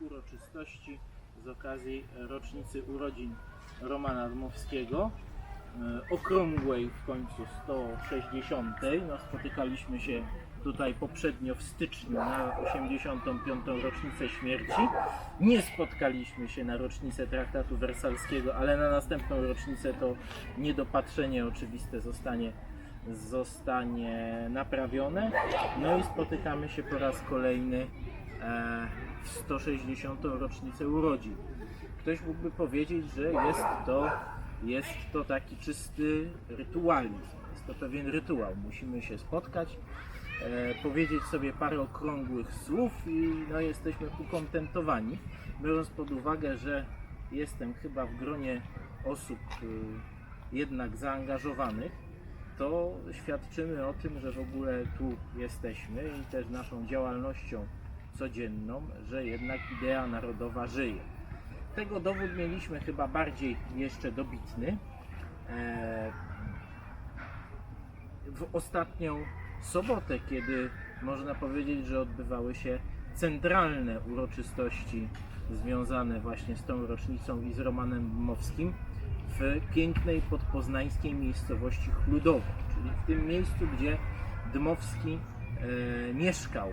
uroczystości z okazji rocznicy urodzin Romana Dmowskiego. e, Okrągłej w końcu 160. No, spotykaliśmy się tutaj poprzednio w styczniu na 85. rocznicę śmierci. Nie spotkaliśmy się na rocznicę traktatu wersalskiego, ale na następną rocznicę to niedopatrzenie oczywiste zostanie, zostanie naprawione. No i spotykamy się po raz kolejny e, w 160. rocznicę urodzin. Ktoś mógłby powiedzieć, że jest to, jest to taki czysty rytualizm. Jest to pewien rytuał. Musimy się spotkać, e, powiedzieć sobie parę okrągłych słów i no, jesteśmy ukontentowani. Biorąc pod uwagę, że jestem chyba w gronie osób y, jednak zaangażowanych, to świadczymy o tym, że w ogóle tu jesteśmy i też naszą działalnością codzienną, że jednak idea narodowa żyje. Tego dowód mieliśmy chyba bardziej jeszcze dobitny. E, w ostatnią sobotę, kiedy można powiedzieć, że odbywały się centralne uroczystości związane właśnie z tą rocznicą i z Romanem Dmowskim w pięknej podpoznańskiej miejscowości Chludowo, czyli w tym miejscu, gdzie Dmowski e, mieszkał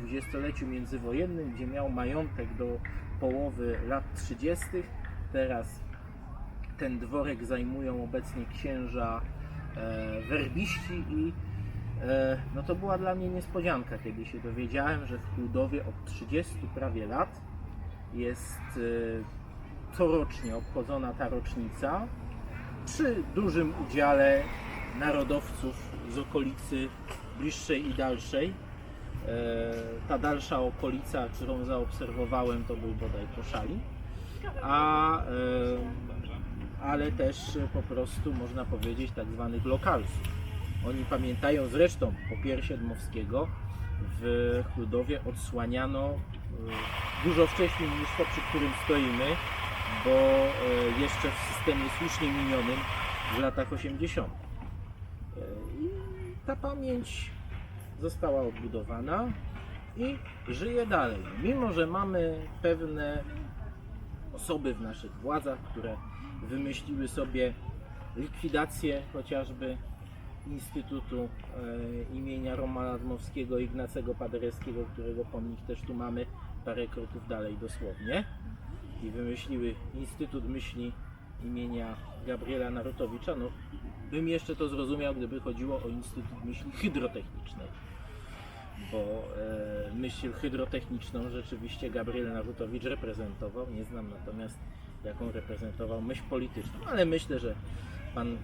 dwudziestoleciu międzywojennym, gdzie miał majątek do połowy lat 30. Teraz ten dworek zajmują obecnie księża e, werbiści i e, no to była dla mnie niespodzianka, kiedy się dowiedziałem, że w Chludowie od 30 prawie lat jest e, corocznie obchodzona ta rocznica przy dużym udziale narodowców z okolicy bliższej i dalszej. E, Ta dalsza okolica, którą zaobserwowałem, to był bodaj Koszali, a, e, ale też po prostu można powiedzieć tak zwanych lokalsów. Oni pamiętają zresztą popiersie Dmowskiego w Chludowie odsłaniano e, dużo wcześniej niż to, przy którym stoimy, bo jeszcze w systemie słusznie minionym w latach 80. E, I ta pamięć została odbudowana i żyje dalej. Mimo, że mamy pewne osoby w naszych władzach, które wymyśliły sobie likwidację chociażby Instytutu e, imienia Romana Dmowskiego, Ignacego Paderewskiego, którego pomnik też tu mamy parę kroków dalej dosłownie i wymyśliły Instytut Myśli imienia Gabriela Narutowicza, no bym jeszcze to zrozumiał, gdyby chodziło o Instytut Myśli Hydrotechnicznej, bo e, myśl hydrotechniczną rzeczywiście Gabriel Narutowicz reprezentował, nie znam natomiast jaką reprezentował myśl polityczną, ale myślę, że pan,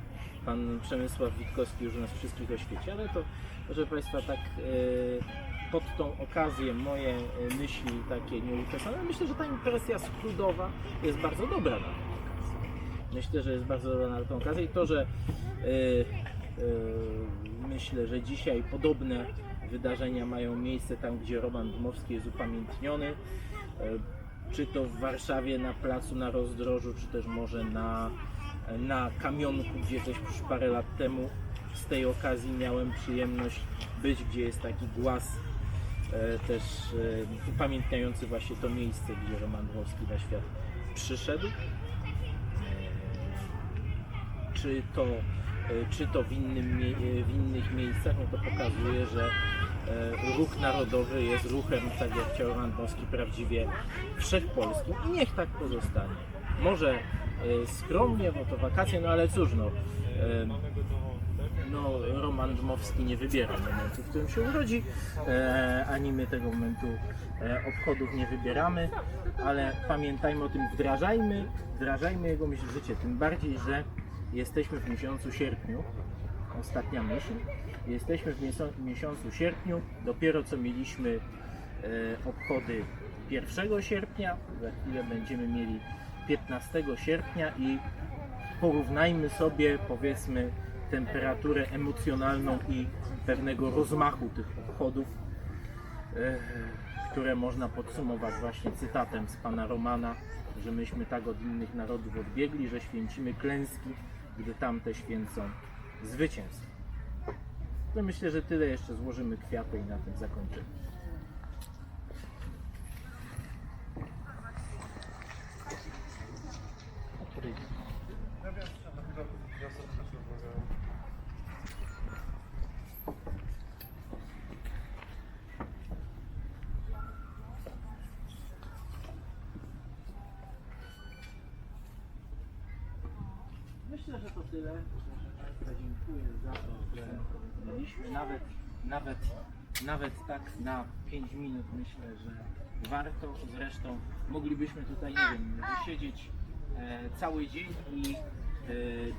pan Przemysław Witkowski już nas wszystkich oświeci, ale to proszę Państwa tak e, pod tą okazję moje e, myśli takie nieuczesane, myślę, że ta impresja skludowa jest bardzo dobra. Myślę, że jest bardzo dobra na tę okazję i to, że e, e, myślę, że dzisiaj podobne wydarzenia mają miejsce tam, gdzie Roman Dmowski jest upamiętniony, e, czy to w Warszawie na placu na rozdrożu, czy też może na, na kamionku, gdzie też już parę lat temu z tej okazji miałem przyjemność być, gdzie jest taki głaz też upamiętniający właśnie to miejsce, gdzie Roman Dmowski na świat przyszedł. Czy to, e, czy to w, innym, e, w innych miejscach, no to pokazuje, że e, ruch narodowy jest ruchem, tak jak chciał Roman Dmowski, prawdziwie wszechpolskim i niech tak pozostanie. Może skromnie, bo to wakacje, no ale cóż, no, no, Roman Dmowski nie wybiera momentu, w którym się urodzi, ani my tego momentu obchodów nie wybieramy, ale pamiętajmy o tym, wdrażajmy, wdrażajmy jego życie, tym bardziej, że jesteśmy w miesiącu sierpniu, ostatnia myśl, jesteśmy w miesiącu, sierpniu, dopiero co mieliśmy e, obchody 1 sierpnia, za chwilę będziemy mieli 15 sierpnia i porównajmy sobie powiedzmy temperaturę emocjonalną i pewnego rozmachu tych obchodów, e, które można podsumować właśnie cytatem z pana Romana, że myśmy tak od innych narodów odbiegli, że święcimy klęski, gdy tamte święcą zwycięstwo. To myślę, że tyle jeszcze złożymy kwiaty i na tym zakończymy. Myślę, że to tyle. Państwa dziękuję za to, że byliśmy nawet, nawet, nawet tak na 5 minut myślę, że warto. Zresztą moglibyśmy tutaj, nie wiem, siedzieć e, cały dzień i e,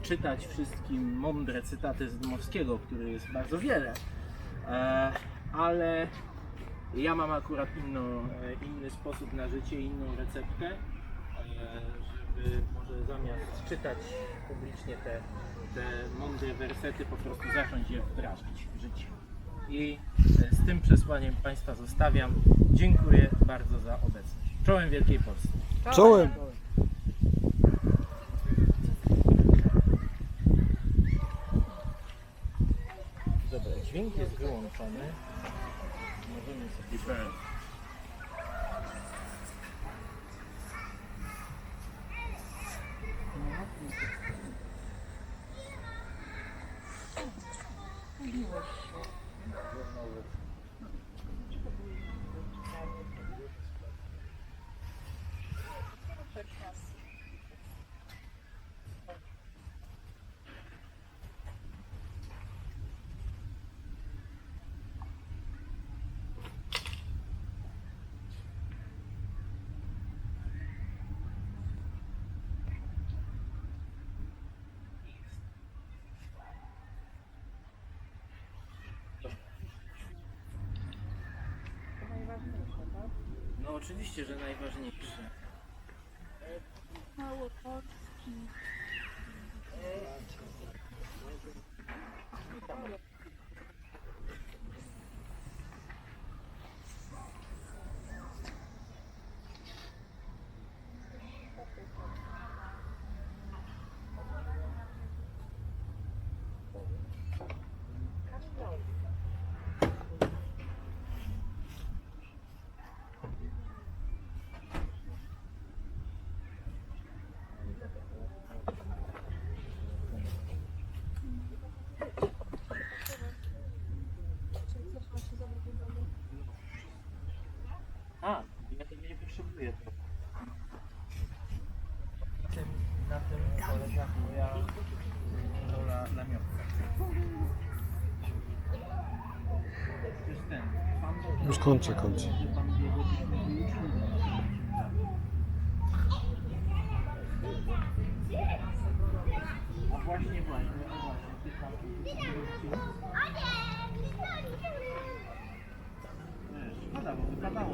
czytać wszystkim mądre cytaty z Dmowskiego, który jest bardzo wiele. E, ale ja mam akurat inno, e, inny sposób na życie, inną receptę, żeby może zamiast czytać publicznie te, te mądre wersety, po prostu zacząć je wdrażać w życie. I e, z tym przesłaniem Państwa zostawiam. Dziękuję bardzo za obecność. Czołem Wielkiej Polski. Czołem. Dobra, dźwięk jest wyłączony. Możemy sobie... No oczywiście, że najważniejsze. A, ja tego nie potrzebuję. Na tym, na tym polega moja rola namiotka. Już kończę, kończę. A właśnie, właśnie, a właśnie, ty tam Wiesz, szkoda, bo wypadało.